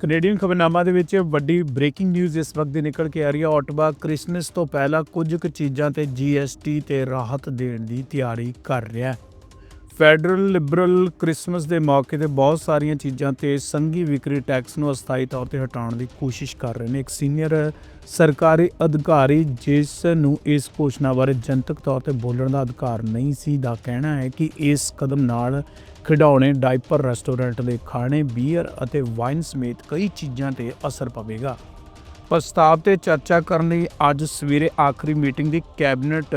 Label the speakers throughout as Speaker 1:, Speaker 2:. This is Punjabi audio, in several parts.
Speaker 1: ਕੈਨੇਡੀਅਨ ਖਬਰਨਾਮਾ ਦੇ ਵਿੱਚ ਵੱਡੀ ਬ੍ਰੇਕਿੰਗ ਨਿਊਜ਼ ਇਸ ਵਕਤ ਦੀ ਨਿਕਲ ਕੇ ਆ ਰਹੀ ਹੈ। ਆਟੋਬਾ ਕ੍ਰਿਸਮਸ ਤੋਂ ਪਹਿਲਾਂ ਕੁਝ ਕੁ ਚੀਜ਼ਾਂ ਤੇ GST ਤੇ ਰਾਹਤ ਦੇਣ ਦੀ ਤਿਆਰੀ ਕਰ ਰਿਹਾ ਹੈ। ਫੈਡਰਲ ਲਿਬਰਲ ਕ੍ਰਿਸਮਸ ਦੇ ਮੌਕੇ ਤੇ ਬਹੁਤ ਸਾਰੀਆਂ ਚੀਜ਼ਾਂ ਤੇ ਸੰਘੀ ਵਿਕਰੀ ਟੈਕਸ ਨੂੰ ਅਸਥਾਈ ਤੌਰ ਤੇ ਹਟਾਉਣ ਦੀ ਕੋਸ਼ਿਸ਼ ਕਰ ਰਹੇ ਨੇ। ਇੱਕ ਸੀਨੀਅਰ ਸਰਕਾਰੀ ਅਧਿਕਾਰੀ ਜਿਸ ਨੂੰ ਇਸ ਘੋਸ਼ਣਾ ਬਾਰੇ ਜਨਤਕ ਤੌਰ ਤੇ ਬੋਲਣ ਦਾ ਅਧਿਕਾਰ ਨਹੀਂ ਸੀ, ਦਾ ਕਹਿਣਾ ਹੈ ਕਿ ਇਸ ਕਦਮ ਨਾਲ ਖਿਡੌਣੇ ਡਾਈਪਰ ਰੈਸਟੋਰੈਂਟ ਦੇ ਖਾਣੇ, ਬੀਅਰ ਅਤੇ ਵਾਈਨ ਸਮੇਤ ਕਈ ਚੀਜ਼ਾਂ ਤੇ ਅਸਰ ਪਵੇਗਾ। ਪ੍ਰਸਤਾਵ ਤੇ ਚਰਚਾ ਕਰਨ ਲਈ ਅੱਜ ਸਵੇਰੇ ਆਖਰੀ ਮੀਟਿੰਗ ਦੀ ਕੈਬਨਿਟ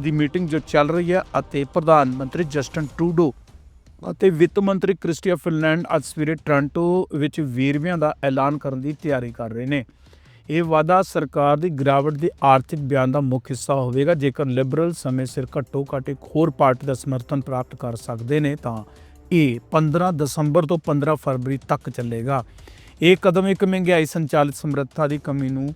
Speaker 1: ਦੀ ਮੀਟਿੰਗ ਜੋ ਚੱਲ ਰਹੀ ਹੈ ਅਤੇ ਪ੍ਰਧਾਨ ਮੰਤਰੀ ਜਸਟਨ ਟਰੂਡੋ ਅਤੇ ਵਿੱਤ ਮੰਤਰੀ ਕ੍ਰਿਸਟੀਆ ਫਿਨਲੈਂਡ ਅੱਜ ਸਵੇਰੇ ਟੋਰਾਂਟੋ ਵਿੱਚ ਵੇਰਵਿਆਂ ਦਾ ਐਲਾਨ ਕਰਨ ਦੀ ਤਿਆਰੀ ਕਰ ਰਹੇ ਨੇ। ਇਹ ਵਾਅਦਾ ਸਰਕਾਰ ਦੀ ਗਿਰਾਵਟ ਦੇ ਆਰਥਿਕ ਬਿਆਨ ਦਾ ਮੁੱਖ ਹਿੱਸਾ ਹੋਵੇਗਾ। ਜੇਕਰ ਲਿਬਰਲ ਸਮੇਂ ਸਿਰ ਘੱਟੋ ਘੱਟ ਇੱਕ ਹੋਰ ਪਾਰਟੀ ਦਾ ਸਮਰਥਨ ਪ੍ਰਾਪਤ ਕਰ ਸਕਦੇ ਨੇ, ਤਾਂ ਇਹ 15 ਦਸੰਬਰ ਤੋਂ 15 ਫਰਵਰੀ ਤੱਕ ਚੱਲੇਗਾ। ਇਹ ਕਦਮ ਇੱਕ ਮਹਿੰਗਾਈ ਸੰਚਾਲਿਤ ਸਮਰੱਥਾ ਦੀ ਕਮੀ ਨੂੰ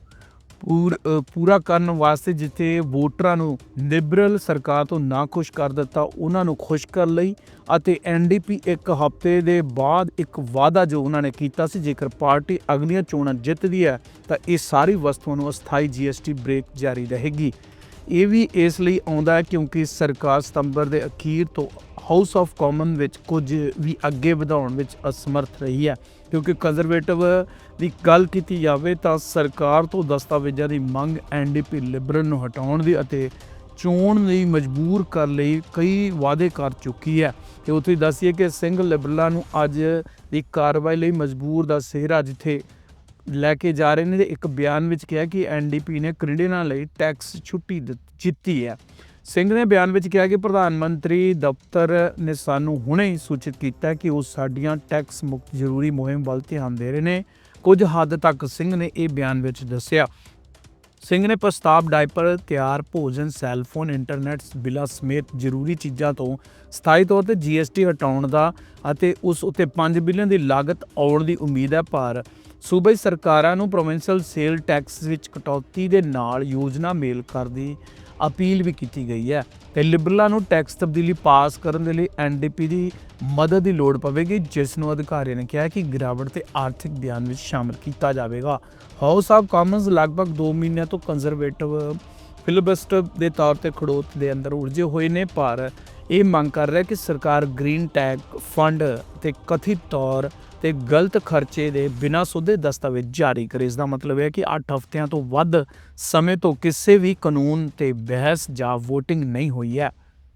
Speaker 1: ਪੂਰ- ਪੂਰਾ ਕਰਨ ਵਾਸਤੇ ਜਿੱਥੇ ਵੋਟਰਾਂ ਨੂੰ ਲਿਬਰਲ ਸਰਕਾਰ ਤੋਂ ਨਾ ਖੁਸ਼ ਕਰ ਦਿੱਤਾ, ਉਹਨਾਂ ਨੂੰ ਖੁਸ਼ ਕਰਨ ਲਈ ਅਤੇ ਐਨਡੀਪੀ ਇੱਕ ਹਫ਼ਤੇ ਦੇ ਬਾਅਦ ਇੱਕ ਵਾਅਦਾ ਜੋ ਉਹਨਾਂ ਨੇ ਕੀਤਾ ਸੀ, ਜੇਕਰ ਪਾਰਟੀ ਅਗਲੀਆਂ ਚੋਣਾਂ ਜਿੱਤਦੀ ਹੈ, ਤਾਂ ਇਹ ਸਾਰੀ ਵਸਤੂਆਂ ਨੂੰ ਅਸਥਾਈ ਜੀਐਸਟੀ ਬ੍ਰੇਕ ਜਾਰੀ ਰਹੇਗੀ। ਇਹ ਵੀ ਇਸ ਲਈ ਆਉਂਦਾ ਹੈ ਕਿਉਂਕਿ ਸਰਕਾਰ ਸਤੰਬਰ ਦੇ ਅਖੀਰ ਤੋਂ ਹਾਊਸ ਆਫ ਕਾਮਨ ਵਿੱਚ ਕੁਝ ਵੀ ਅੱਗੇ ਵਧਾਉਣ ਵਿੱਚ ਅਸਮਰਥ ਰਹੀ ਹੈ। ਕਿਉਂਕਿ ਕੰਜ਼ਰਵੇਟਿਵ ਦੀ ਗੱਲ ਕੀਤੀ ਜਾਵੇ ਤਾਂ ਸਰਕਾਰ ਤੋਂ ਦਸਤਾਵੇਜ਼ਾਂ ਦੀ ਮੰਗ ਐਨਡੀਪੀ ਲਿਬਰਲ ਨੂੰ ਹਟਾਉਣ ਦੀ ਅਤੇ ਚੋਣ ਲਈ ਮਜਬੂਰ ਕਰਨ ਲਈ ਕਈ ਵਾਅਦੇ ਕਰ ਚੁੱਕੀ ਹੈ। ਤੇ ਉੱਥੇ ਦੱਸੀਏ ਕਿ ਸਿੰਘ ਲਿਬਰਲਾਂ ਨੂੰ ਅੱਜ ਦੀ ਕਾਰਵਾਈ ਲਈ ਮਜਬੂਰ ਦਾ ਸਿਹਰਾ ਜਿੱਥੇ ਲੈ ਕੇ ਜਾ ਰਹੇ ਨੇ ਤੇ ਇੱਕ ਬਿਆਨ ਵਿੱਚ ਕਿਹਾ ਕਿ ਐਨਡੀਪੀ ਨੇ ਕੈਨੇਡੀਅਨਾਂ ਲਈ ਟੈਕਸ ਛੁੱਟੀ ਦਿੱਤ- ਜਿੱਤੀ ਹੈ। ਸਿੰਘ ਨੇ ਬਿਆਨ ਵਿੱਚ ਕਿਹਾ ਕਿ ਪ੍ਰਧਾਨ ਮੰਤਰੀ ਦਫ਼ਤਰ ਨੇ ਸਾਨੂੰ ਹੁਣੇ ਹੀ ਸੂਚਿਤ ਕੀਤਾ ਕਿ ਉਹ ਸਾਡੀਆਂ ਟੈਕਸ ਮੁਕਤ ਜ਼ਰੂਰੀ ਮੁਹਿੰਮ ਵੱਲ ਧਿਆਨ ਦੇ ਰਹੇ ਨੇ। ਕੁਝ ਹੱਦ ਤੱਕ ਸਿੰਘ ਨੇ ਇਹ ਬਿਆਨ ਵਿੱਚ ਦੱਸਿਆ। ਸਿੰਘ ਨੇ ਪ੍ਰਸਤਾਵ ਡਾਈਪਰ ਤਿਆਰ ਭੋਜਨ ਸੈੱਲਫੋਨ ਇੰਟਰਨੈਟ ਬਿੱਲਾਂ ਸਮੇਤ ਜ਼ਰੂਰੀ ਚੀਜ਼ਾਂ ਤੋਂ ਸਥਾਈ ਤੌਰ ਤੇ GST ਹਟਾਉਣ ਦਾ ਅਤੇ ਉਸ ਉੱਤੇ 5 ਬਿਲੀਅਨ ਦੀ ਲਾਗਤ ਆਉਣ ਦੀ ਉਮੀਦ ਹੈ, ਪਰ ਸੂਬਾਈ ਸਰਕਾਰਾਂ ਨੂੰ ਪ੍ਰੋਵਿੰਸ਼ੀਅਲ ਸੇਲ ਟੈਕਸ ਵਿੱਚ ਕਟੌਤੀ ਦੇ ਨਾਲ ਯੋਜਨਾ ਮੇਲ ਕਰਦੀ ਅਪੀਲ ਵੀ ਕੀਤੀ ਗਈ ਹੈ ਤੇ ਲਿਬਰਲਾਂ ਨੂੰ ਟੈਕਸ ਤਬਦੀਲੀ ਪਾਸ ਕਰਨ ਦੇ ਲਈ ਐਨਡੀਪੀ ਦੀ ਮਦਦ ਦੀ ਲੋੜ ਪਵੇਗੀ, ਜਿਸ ਨੂੰ ਅਧਿਕਾਰੀਆਂ ਨੇ ਕਿਹਾ ਕਿ ਗਿਰਾਵਟ ਤੇ ਆਰਥਿਕ ਬਿਆਨ ਵਿੱਚ ਸ਼ਾਮਲ ਕੀਤਾ ਜਾਵੇਗਾ। ਹਾਊਸ ਆਫ ਕਾਮਨਸ ਲਗਭਗ 2 ਮਹੀਨਿਆਂ ਤੋਂ ਕੰਜ਼ਰਵੇਟਿਵ ਫਿਲਬਸਟਰ ਦੇ ਤੌਰ ਤੇ ਖੜੋਤ ਦੇ ਅੰਦਰ ਉਲਝੇ ਹੋਏ ਨੇ, ਪਰ ਇਹ ਮੰਗ ਕਰ ਰਿਹਾ ਕਿ ਸਰਕਾਰ ਗ੍ਰੀਨ ਟੈਗ ਫੰਡ ਤੇ ਕਥਿਤ ਤੌਰ ਤੇ ਗਲਤ ਖਰਚੇ ਦੇ ਬਿਨਾਂ ਸੁਧੇ ਦਸਤਾਵੇਜ਼ ਜਾਰੀ ਕਰੇ। ਇਸ ਦਾ ਮਤਲਬ ਹੈ ਕਿ 8 ਹਫ਼ਤਿਆਂ ਤੋਂ ਵੱਧ ਸਮੇਂ ਤੋਂ ਕਿਸੇ ਵੀ ਕਾਨੂੰਨ ਤੇ ਬਹਿਸ ਜਾਂ VOTING ਨਹੀਂ ਹੋਈ ਹੈ।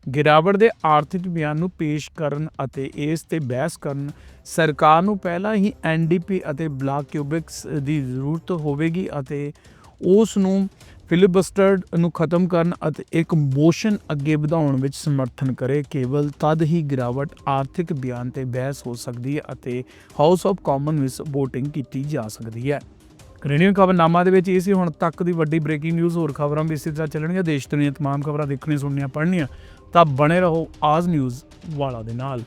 Speaker 1: ਗਿਰਾਵਟ ਦੇ ਆਰਥਿਕ ਬਿਆਨ ਨੂੰ ਪੇਸ਼ ਕਰਨ ਅਤੇ ਇਸ ਤੇ ਬਹਿਸ ਕਰਨ ਸਰਕਾਰ ਨੂੰ ਪਹਿਲਾਂ ਹੀ ਐਨਡੀਪੀ ਅਤੇ ਬਲਾਕ ਕਿਊਬਿਕਸ ਦੀ ਜ਼ਰੂਰਤ ਹੋਵੇਗੀ ਅਤੇ ਉਸ ਨੂੰ ਫਿਲਿਬਸਟਰ ਨੂੰ ਖਤਮ ਕਰਨ ਅਤੇ ਇੱਕ ਮੋਸ਼ਨ ਅੱਗੇ ਵਧਾਉਣ ਵਿੱਚ ਸਮਰਥਨ ਕਰੇ, ਕੇਵਲ ਤਦ ਹੀ ਗਿਰਾਵਟ ਆਰਥਿਕ ਬਿਆਨ ਤੇ ਬਹਿਸ ਹੋ ਸਕਦੀ ਹੈ ਅਤੇ ਹਾਊਸ ਆਫ ਕਾਮਨ ਵਿੱਚ VOTING ਕੀਤੀ ਜਾ ਸਕਦੀ ਹੈ। ਕੈਨੇਡੀਅਨ ਖਬਰਨਾਮਾ ਦੇ ਵਿੱਚ ਇਹ ਸੀ, ਹੁਣ ਤੱਕ ਦੀ ਵੱਡੀ ਬ੍ਰੇਕਿੰਗ ਨਿਊਜ਼ ਹੋਰ ਖਬਰਾਂ ਵੀ ਇਸੇ ਤਰ੍ਹਾਂ ਚੱਲਣਗੀਆਂ। ਦੇਸ਼ ਦੁਨੀਆ ਤਮਾਮ ਖਬਰਾਂ ਦੇਖਣੀਆਂ, ਸੁਣਨੀਆਂ, ਪੜ੍ਹਨੀਆਂ, ਤਾਂ ਬਣੇ ਰਹੋ ਆਜ਼ ਨਿਊਜ਼ ਵਾਲਾ ਦੇ ਨਾਲ।